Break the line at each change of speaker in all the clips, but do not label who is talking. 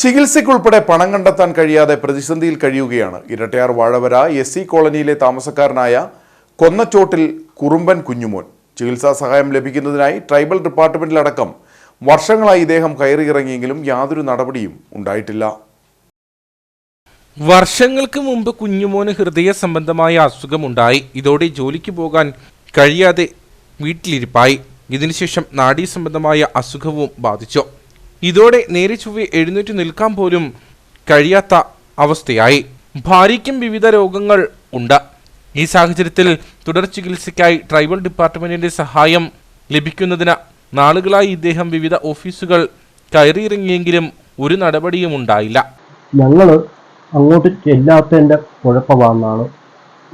ചികിത്സയ്ക്കുൾപ്പെടെ പണം കണ്ടെത്താൻ കഴിയാതെ പ്രതിസന്ധിയിൽ കഴിയുകയാണ്. ഇരട്ടയാർ വാഴവര എസ് സി കോളനിയിലെ താമസക്കാരനായ കൊന്നച്ചോട്ടിൽ കുറുമ്പൻ കുഞ്ഞുമോൻ. ചികിത്സാ സഹായം ലഭിക്കുന്നതിനായി ട്രൈബൽ ഡിപ്പാർട്ട്മെന്റിലടക്കം വർഷങ്ങളായി ഇദ്ദേഹം കയറിയിറങ്ങിയെങ്കിലും യാതൊരു നടപടിയും ഉണ്ടായിട്ടില്ല.
വർഷങ്ങൾക്ക് മുമ്പ് കുഞ്ഞുമോന് ഹൃദയ സംബന്ധമായ അസുഖമുണ്ടായി. ഇതോടെ ജോലിക്ക് പോകാൻ കഴിയാതെ വീട്ടിലിരിപ്പായി. ഇതിനുശേഷം നാഡീ സംബന്ധമായ അസുഖവും ബാധിച്ചു. ഇതോടെ നേരെ ചൊവ്വെ എഴുന്നേറ്റ് നിൽക്കാൻ പോലും കഴിയാത്ത അവസ്ഥയായി. ഭാര്യയ്ക്കും വിവിധ രോഗങ്ങൾ ഉണ്ട്. ഈ സാഹചര്യത്തിൽ തുടർ ചികിത്സയ്ക്കായി ട്രൈബൽ ഡിപ്പാർട്ട്മെന്റിന്റെ സഹായം ലഭിക്കുന്നതിന് നാളുകളായി ഇദ്ദേഹം വിവിധ ഓഫീസുകൾ കയറിയിറങ്ങിയെങ്കിലും ഒരു നടപടിയും ഉണ്ടായില്ല.
ഞങ്ങൾ അങ്ങോട്ട് ചെല്ലാത്തതിന്റെ കുഴപ്പമാണെന്നാണ്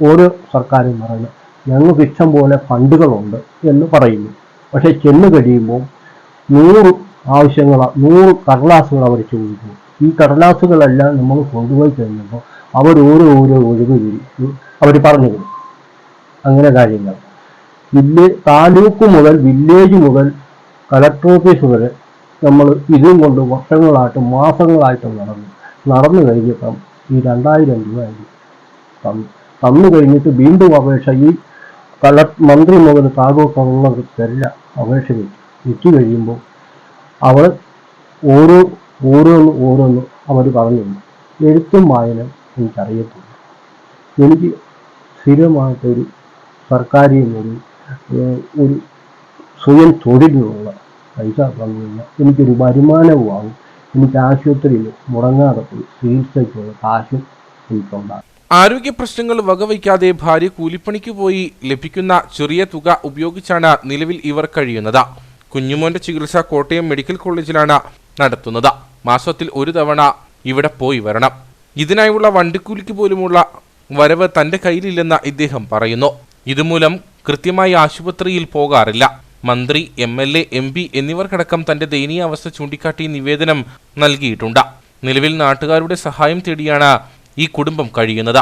ഓരോ സർക്കാരും പറയുന്നത്. ഞങ്ങൾക്ക് ഇഷ്ടം പോലെ ഫണ്ടുകളുണ്ട് എന്ന് പറയുന്നു. പക്ഷേ ചെന്ന് കഴിയുമ്പോൾ നൂറ് ആവശ്യങ്ങൾ നൂറ് കടലാസുകൾ അവർ ചോദിക്കുന്നു. ഈ കടലാസുകളെല്ലാം നമ്മൾ കൊണ്ടുപോയി കഴിഞ്ഞപ്പോൾ അവർ ഓരോ ഓരോ ഒഴിവ് അവർ പറഞ്ഞു തരും. അങ്ങനെ കാര്യങ്ങൾ. വില്ലേ താലൂക്ക് മുതൽ വില്ലേജ് മുതൽ കളക്ടർ ഓഫീസ് വരെ നമ്മൾ ഇതും കൊണ്ട് വർഷങ്ങളായിട്ട് മാസങ്ങളായിട്ട് നടന്നു. നടന്നു കഴിഞ്ഞപ്പം ഈ രണ്ടായിരം രൂപ തന്നു. തന്നു കഴിഞ്ഞിട്ട് വീണ്ടും അപേക്ഷ ഈ കളക്ട് മന്ത്രി മുതൽ താലൂക്കുള്ളവർക്കെല്ലാം അപേക്ഷ വെച്ചു. വെച്ച് കഴിയുമ്പോൾ അവർ ഓരോ ഓരോന്ന് ഓരോന്ന് അവർ പറഞ്ഞു എഴുത്തും വായന എനിക്കറിയത്തില്ല. എനിക്ക് സ്ഥിരമായിട്ടൊരു സർക്കാരിൽ നിന്നൊരു ഒരു സ്വയം തൊഴിലിനുള്ള പൈസ വന്നു കഴിഞ്ഞാൽ എനിക്കൊരു വരുമാനവും ആകും എനിക്ക് ആശുപത്രിയിൽ മുടങ്ങാതെ പോയി ചികിത്സയ്ക്കുള്ള കാശും എനിക്കുണ്ടാകും.
ആരോഗ്യ പ്രശ്നങ്ങൾ വകവയ്ക്കാതെ ഭാര്യ കൂലിപ്പണിക്ക് പോയി ലഭിക്കുന്ന ചെറിയ തുക ഉപയോഗിച്ചാണ് നിലവിൽ ഇവർ കഴിയുന്നത്. കുഞ്ഞുമോന്റെ ചികിത്സ കോട്ടയം മെഡിക്കൽ കോളേജിലാണ് നടത്തുന്നത്. മാസത്തിൽ ഒരു തവണ ഇവിടെ പോയി വരണം. ഇതിനായുള്ള വണ്ടിക്കൂലിക്ക് പോലുമുള്ള വരവ് തന്റെ കയ്യിലില്ലെന്ന് ഇദ്ദേഹം പറയുന്നു. ഇതുമൂലം കൃത്യമായി ആശുപത്രിയിൽ പോകാറില്ല. മന്ത്രി M L A M P എന്നിവർക്കടക്കം തന്റെ ദയനീയ അവസ്ഥ ചൂണ്ടിക്കാട്ടി നിവേദനം നൽകിയിട്ടുണ്ട്. നിലവിൽ നാട്ടുകാരുടെ സഹായം തേടിയാണ് ഈ കുടുംബം കഴിയുന്നത്.